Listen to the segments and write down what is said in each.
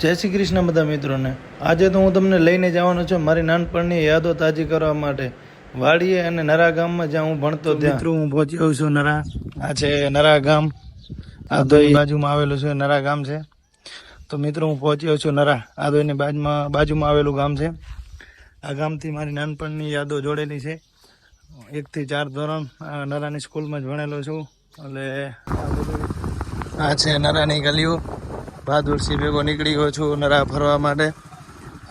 જય શ્રી કૃષ્ણ બધા મિત્રોને. આજે તો હું તમને લઈને જવાનો છું મારી નાનપણની યાદો તાજી કરવા માટે. વાડીએ અને નરા ગામમાં જ્યાં હું ભણતો ત્યાં મિત્રો હું પહોંચ્યો છું નરા. આ છે નરા ગામ. આ તો બાજુમાં આવેલું છે નરા ગામ છે. તો મિત્રો હું પહોંચ્યો છું નરા. આ તો એની બાજુમાં બાજુમાં આવેલું ગામ છે. આ ગામથી મારી નાનપણની યાદો જોડેલી છે. એકથી ચાર ધોરણ નરાની સ્કૂલમાં જ ભણેલો છું. એટલે આ છે નરાની ગલીઓ. બહાદુરસિંહ ભેગો નીકળી ગયો છું નરા ફરવા માટે.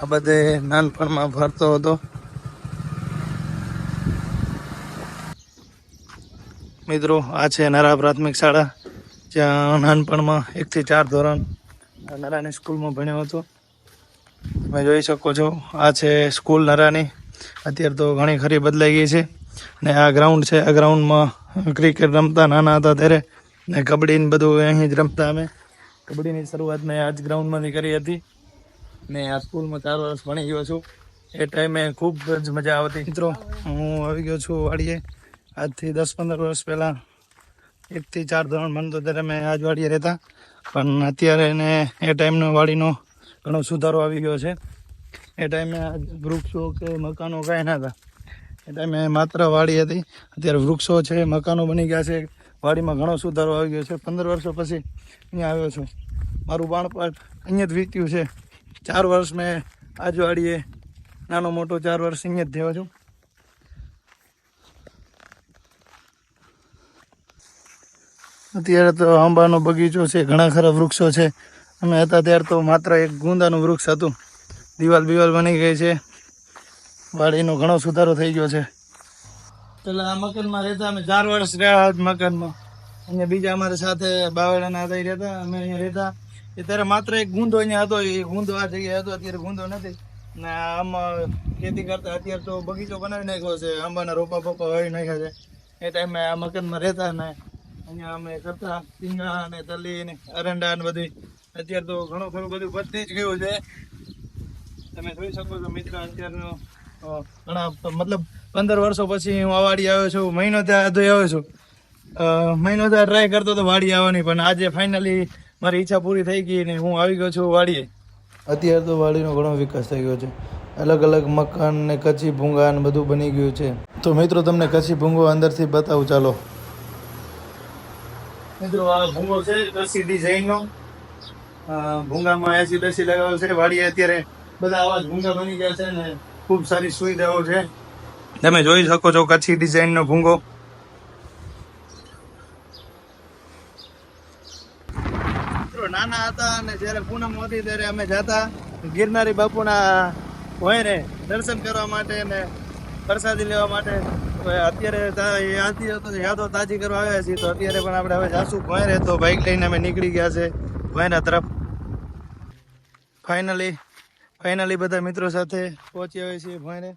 આ બધે નાનપણમાં ફરતો હતો. મિત્રો, આ છે નરા પ્રાથમિક શાળા, જ્યાં નાનપણમાં એકથી ચાર ધોરણ નરાની સ્કૂલમાં ભણ્યો હતો. તમે જોઈ શકો છો, આ છે સ્કૂલ નરાની. અત્યારે તો ઘણી ખરી બદલાઈ ગઈ છે. ને આ ગ્રાઉન્ડ છે. આ ગ્રાઉન્ડમાં ક્રિકેટ રમતા નાના હતા ત્યારે. ને કબડ્ડી ને બધું અહીં જ રમતા અમે. કબડ્ડીની શરૂઆત મેં આ જ ગ્રાઉન્ડમાંથી કરી હતી. ને આ સ્કૂલમાં ચાર વર્ષ ભણી ગયો છું. એ ટાઈમે ખૂબ જ મજા આવતી. મિત્રો, હું આવી ગયો છું વાડીએ. આજથી દસ પંદર વર્ષ પહેલાં એકથી ચાર ધોરણ ભણતો ત્યારે મેં આ જ વાડીએ રહેતા. પણ અત્યારે ને એ ટાઈમનો વાડીનો ઘણો સુધારો આવી ગયો છે. એ ટાઈમે વૃક્ષો કે મકાનો કાંઈ ના હતા એ ટાઈમે માત્ર વાડી હતી. અત્યારે વૃક્ષો છે, મકાનો બની ગયા છે. વાડીમાં ઘણો સુધારો આવી ગયો છે. પંદર વર્ષો પછી અહીંયા આવ્યો છું. મારું બાળપણ અહીંયા જ વીત્યું છે. ચાર વર્ષ મેં આજવાડીએ નાનો મોટો ચાર વર્ષ અહીંયા જ થયો છું. અત્યારે તો આંબાનો બગીચો છે, ઘણા ખરા વૃક્ષો છે. અમે હતા ત્યારે તો માત્ર એક ગુંદાનું વૃક્ષ હતું. દિવાલ બિવાલ બની ગઈ છે. વાડીનો ઘણો સુધારો થઈ ગયો છે. પેલા આ મકાનમાં રહેતા અમે ચાર વર્ષ રહ્યા મકાનમાં. અહીંયા બીજા અમારી સાથે બાવળાના હતા રહેતા, અમે અહીંયા રહેતા. એ ત્યારે માત્ર એક ગુંદો અહીંયા હતો, એ ગુંદો આ જગ્યાએ હતો, અત્યારે ગુંદો નથી. ને આમાં ખેતી કરતા અત્યારે તો બગીચો બનાવી નાખ્યો છે, આંબાના રોપા પોપા વાવી નાખ્યા છે. એ ટાઈમે આ મકાનમાં રહેતા ને અહીંયા અમે કરતા ટીંગા ને તલી ને અરંડા ને બધી. અત્યારે તો ઘણું ખરું બધું બધી જ ગયું છે. તમે જોઈ શકો છો મિત્ર, અત્યારનો ઘણા, મતલબ પંદર વર્ષો પછી હું આ વાડી આવ્યો છું મહિનો ત્યાં અધો આવ્યો છું. મહિનો ત્યાં ટ્રાય કરતો તો વાડી આવવાની પણ આજે ફાઇનલી મારી ઈચ્છા પૂરી થઈ ગઈ ને હું આવી ગયો છું વાડીએ. અત્યારે તો વાડીનો ઘણો વિકાસ થઈ ગયો છે. અલગ અલગ મકાન ને કચ્છી ભૂંગા ને બધું બની ગયું છે. તો મિત્રો તમને કચ્છી ભૂંગો અંદરથી બતાવું ચાલો. મિત્રો આ ભૂંગો છે કચ્છી ડિઝાઇનનો ભૂંગામાં એસી બેસી લગાવેલ છે. વાડીએ અત્યારે બધા આવા ભૂંગા બની ગયા છે ને ખૂબ સારી સુવિધાઓ છે. તમે જોઈ શકો છો કચ્છી ડિઝાઇનનો ભૂંગો. નાના હતા અને જ્યારે પૂનમ હતી ત્યારે અમે જતા. ગિરનારી બાપુના ભોયને દર્શન કરવા માટે અને પ્રસાદી લેવા માટે. અત્યારે યાદી તાજી કરવા આવ્યા છીએ. તો અત્યારે પણ આપણે હવે જાશું ભોયરે. તો બાઇક લઈને અમે નીકળી ગયા છે ભોયરા તરફ. ફાઇનલી ફાઇનલી બધા મિત્રો સાથે પહોંચી આવે છીએ ભોયરે.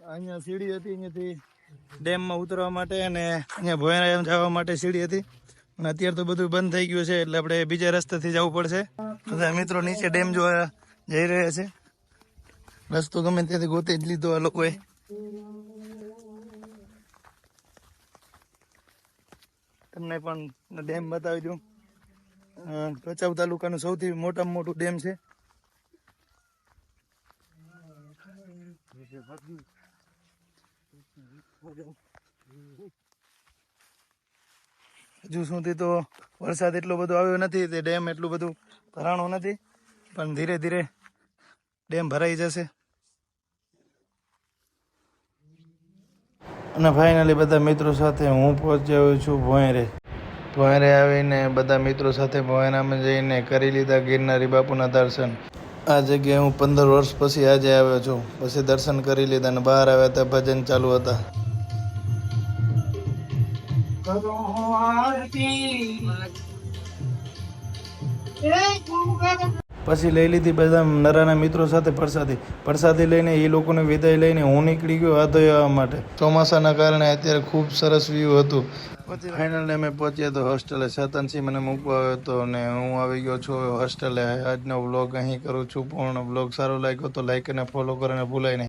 અહીંયા સીડી હતી, અહીંયાથી ડેમમાં ઉતરવા માટે અને અહીંયા ભોયરા જવા માટે સીડી હતી. અને અત્યારે તો બધું બંધ થઈ ગયું છે, એટલે આપણે બીજા રસ્તેથી જવું પડશે. બધા મિત્રો નીચે ડેમ જોવા જઈ રહ્યા છે. રસ્તો ગમે ત્યાંથી ગોતી જ લીધો આ લોકોએ. તમને પણ ડેમ બતાવી દઉં. ભચાઉ તાલુકાનું સૌથી મોટામાં મોટું ડેમ છે. હજુ સુધી તો વરસાદ એટલો બધો આવ્યો નથી, તે ડેમ એટલું બધું ભરાણો નથી, પણ ધીરે ધીરે ડેમ ભરાઈ જશે. અને ફાઇનલી બધા મિત્રો સાથે હું પહોંચ્યો છું ભોંયરે. ભોંયરે આવીને બધા મિત્રો સાથે ભોંયરામાં જઈને કરી લીધા ગિરનારી બાપુના દર્શન. આ જગ્યાએ હું પંદર વર્ષ પછી આજે આવ્યો છું. પછી દર્શન કરી લીધા અને બહાર આવ્યા ત્યાં ભજન ચાલુ હતા. પછી લઈ લીધી બધા નરાના મિત્રો સાથે પ્રસાદી. પ્રસાદી લઈને એ લોકોને વિદાય લઈને હું નીકળી ગયો આધો આવવા માટે. ચોમાસાના કારણે અત્યારે ખૂબ સરસ વ્યૂ હતું. પછી ફાઇનલી અમે પહોંચ્યા તો હોસ્ટેલે. સતનસિંહ મને મૂકવા આવ્યો હતો અને હું આવી ગયો છું હોસ્ટેલે. આજનો વ્લોગ અહીં કરું છું. પૂર્ણ વ્લોગ સારો લાગ્યો તો લાઈક અને ફોલો કરીને ભૂલાય નહીં.